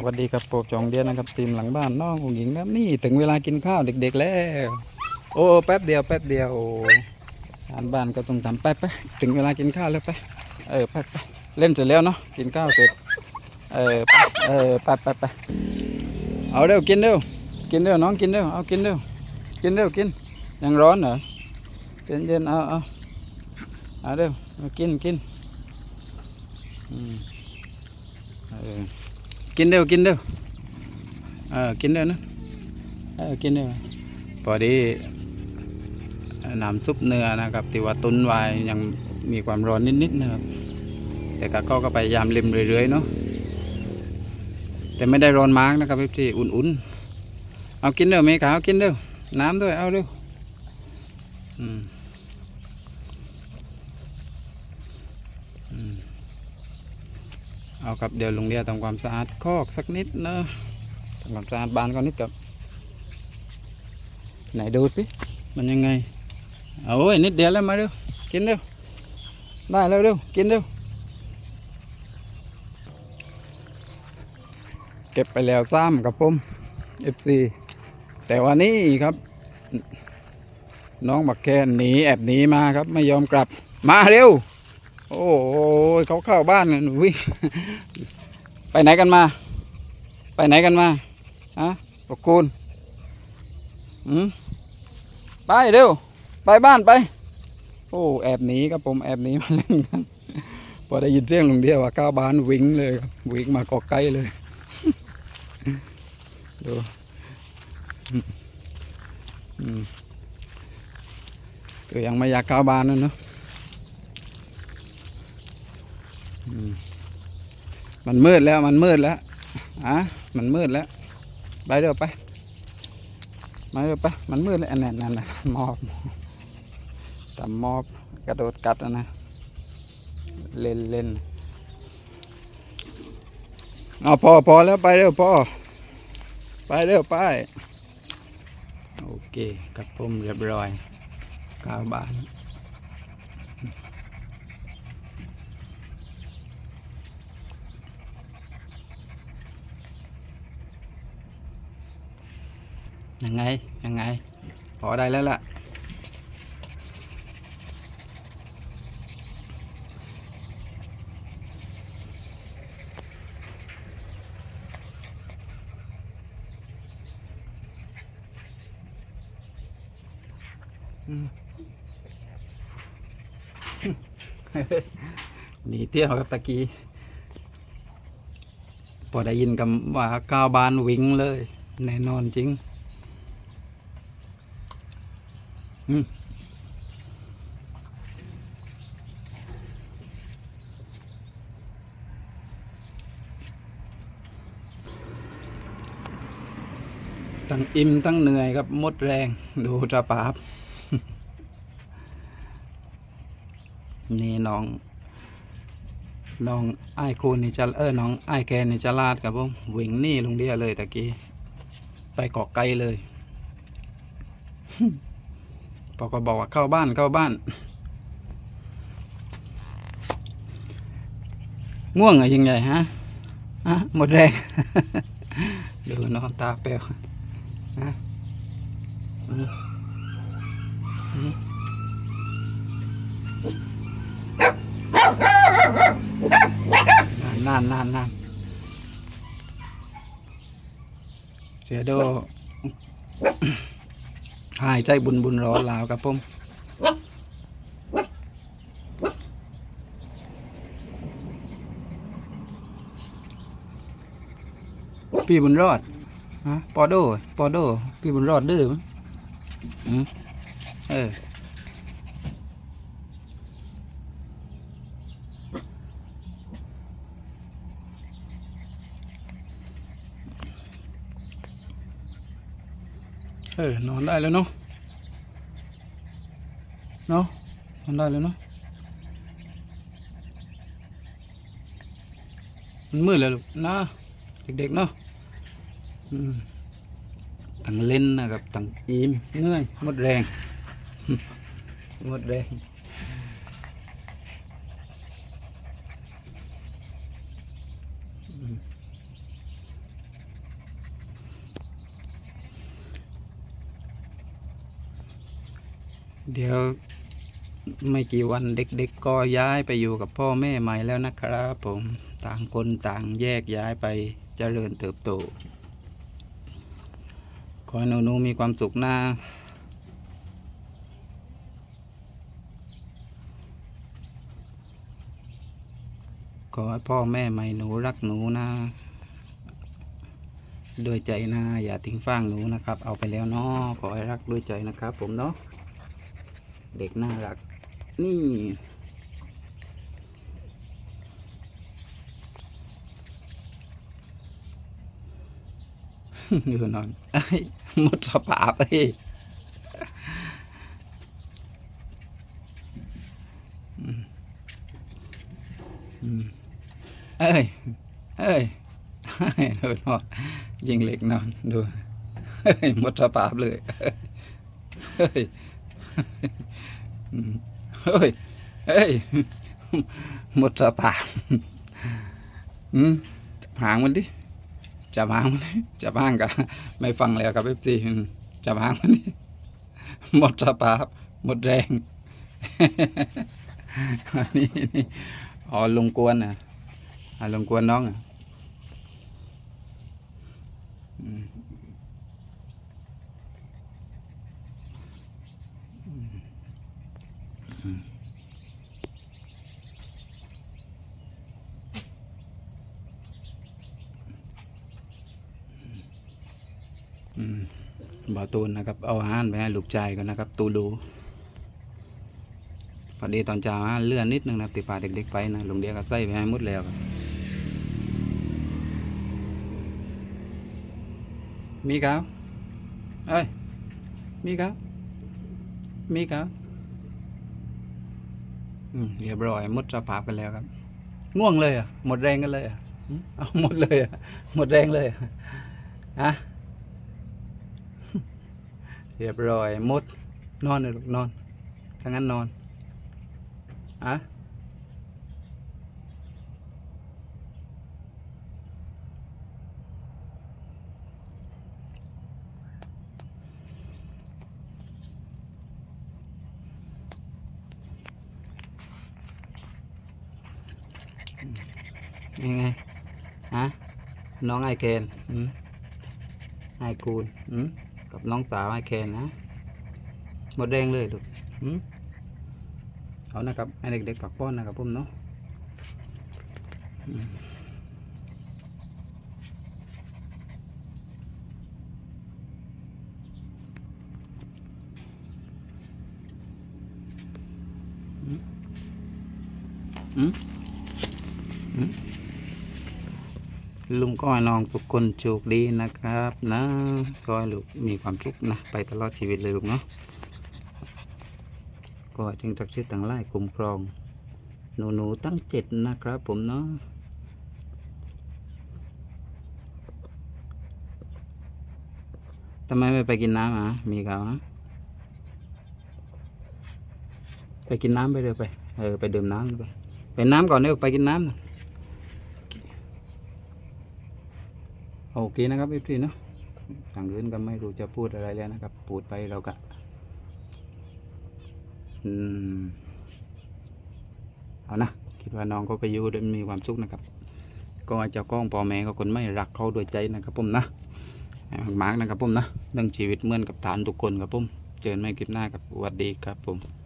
สวัสดีครับโปรบจองเดียนนะครับทีมหลังบ้านน้องผู้หญิงนะครับนี่ถึงเวลากินข้าวเด็ก ๆ แล้ว โอ้แป๊บเดียวแป๊บเดียวงานบ้านก็ต้องทำไปไปถึงเวลากินข้าวแล้วไปเออไปไปเล่นเสร็จแล้วเนาะกินข้าวเสร็จเออไปเออไปไปไปเอาเร็วกินเร็วกินเร็วน้องกินเร็วเอากินเร็วกินเร็วกินยังร้อนเหรอเย็นเย็นๆเอาเอาเอาเร็วกินกินอืมเออ กินเร็วกินเร็วเออกินเร็วนะเออกินเร็วพอดีน้ำซุปเนื้อนะครับที่ว่าตุนไว้ยังมีความร้อนนิดๆนะครับ แต่ก็ก็ก็พยายามเล็มเรื่อยๆเนาะแต่ไม่ได้ร้อนมากนะครับพี่อุ่นๆเอากินเร็วเมย์ขาวกินเร็วน้ำด้วยเอาเร็วอืมอืม เอาครับเดี๋ยวลุงเดียทำความสะอาดคอกสักนิดนะทำความสะอาดบ้านก่อนนิดกับไหนดูสิมันยังไงเอาเว้ยนิดเดียวแล้วมาเร็วกินเร็วได้แล้วเร็วกินเร็วเก็บไปแล้วซ้ำกับผม FC แต่วันนี้ครับ น้องบักแคนหนีแอบหนีมาครับไม่ยอมกลับมาเร็ว โอ้ โหเขาเข้าบ้านกันวิ่งไปไหนกันมา ไปไหนกันมาฮะปกคูณอืมไปเร็วไปบ้านไป โอ้แอบหนีครับผมแอบหนีมาเล่นกันพอได้ยินเสียงลุงเดียวว่าก้าวบ้านวิ่งเลยวิ่งมากอกไกลเลยดูอืมก็ยังไม่อยากเข้าบ้านนั่นเนาะ อื มันมืดแล้วมันมืดแล้วอะมันมืดแล้ว ไปเดี๋ยวไปมาเดี๋ยวไปมันมืดแล้วอันนั้นนั่นนะมอบแต่มอบกระโดดกัดอะนะเล่นเล่นเอาพอพอแล้วไปเร็วพอไปเร็วไป โอเคกับผมเรียบร้อยกาวบ้าน ยังไง ยังไง พอได้แล้วล่ะ หนีเที่ยวครับตะกี้พอได้ยินคำว่าก้าวบานวิ่งเลย แน่นอนจริง อืม ตั้งอิ่มตั้งเหนื่อยครับมดแรง ดูสภาพนี่น้อง น้องไอ้คูณนี่จะเออน้องไอ้แกนี่จะลาดครับผมวิ่งนี่ลงเดียเลยตะกี้ ไปเกาะไกลเลย พอก็บอกว่าเข้าบ้านเข้าบ้าน ง่วงอะยังไงฮะฮะหมดแรงดูนอนตาเปลวฮะอืมอืมนานนานนานเสียโด หายใจบุญบุญรอลาวครับผมพี่บุญรอดฮะปอโดปอโดพี่บุญรอดดื้อมั้ยอืมเออ เออนอนได้แล้วเนาะเนาะนอนได้แล้วเนาะมันมืดแล้วลูกนะเด็กๆเนาะตั้งเล่นนะครับตั้งอิ่มเหนื่อยหมดแรงหมดแรง เดี๋ยวไม่กี่วันเด็กๆก็ย้ายไปอยู่กับพ่อแม่ใหม่แล้วนะครับผมต่างคนต่างแยกย้ายไปเจริญเติบโต ขอหนูๆมีความสุขนะขอให้พ่อแม่ใหม่หนูรักหนูนะด้วยใจนะอย่าทิ้งฟางหนูนะครับ เอาไปแล้วเนาะขอให้รักด้วยใจนะครับผมเนาะ เด็กน่ารัก นี่ อยู่นอนไอ้ยหมดสภาพไอ้เอ้ยเอ้ย เอ้ยดูนอนยิงเหล็กนอนดูเฮ้ยหมดสภาพเลย เฮ้ย เฮ้ย เฮ้ย หมดสภาพอืมหางมันดิ จับหางมันดิจับหางกันไม่ฟังแล้วครับเอฟซีจับหางมันดิ หมดสภาพ หมดแรงอันนี่นี่อ๋อลงกวนอะอะลุงกวนน้องอะ อืมอืมอืม บ่าวตูนนะครับ เอาอาหารไปให้ลูกชายก่อนนะครับ ตูดูพอดีตอนเช้าเลื่อนนิดนึงนะติดปาเด็กๆไปนะลุงเดียก็ใส่ไปให้หมดแล้วครับมีครับเอ้ยมีครับมีครับ เรียบร้อยหมดสภาพกันแล้วครับ ง่วงเลยอะหมดแรงกันเลยอะหึเอาหมดเลยอะหมดแรงเลยอะฮะเรียบร้อยหมดนอนเลยลูกนอนถ้างั้นนอนอะ ยังไงฮะน้องไอเคนอืมไอคูนอืมกับน้องสาวไอเคนนะหมดแรงเลยลูกอืมเอานะครับให้เด็กๆปักป้อนนะครับผมเนาะอืมอืมอืม ลุงก็ให้น้องทุกคนโชคดีนะครับนะก็ให้ลูกมีความสุขนะ ไปตลอดชีวิตเลยลูกเนาะก็จึงจักชื่อต่างไล่คุ้มครอง หนูหนูๆตั้งเจ็ดนะครับผมเนาะทำไมไม่ไปกินน้ำอะมีเขาฮะไปกินน้ำไปเลยไป เออ ไปดื่มน้ำไป ไปน้ำก่อนเดี๋ยวไปกินน้ำนะ โอเคนะครับพี่เนาะทางอื่นก็ไม่รู้จะพูดอะไรแล้วนะครับ พูดไปเราก็อืมเอานะคิดว่าน้องก็ไปอยู่ด้วยมีความสุขนะครับ ก็เจ้าก้องพ่อแม่ก็คนไม่รักเขาโดวยใจนะครับผมนะหมากนะครับผมนะเรื่องชีวิตเหมือนกับฐานทุกคนครับผมเจอกันไม่คลิปหน้าครับสวัสดีครับผม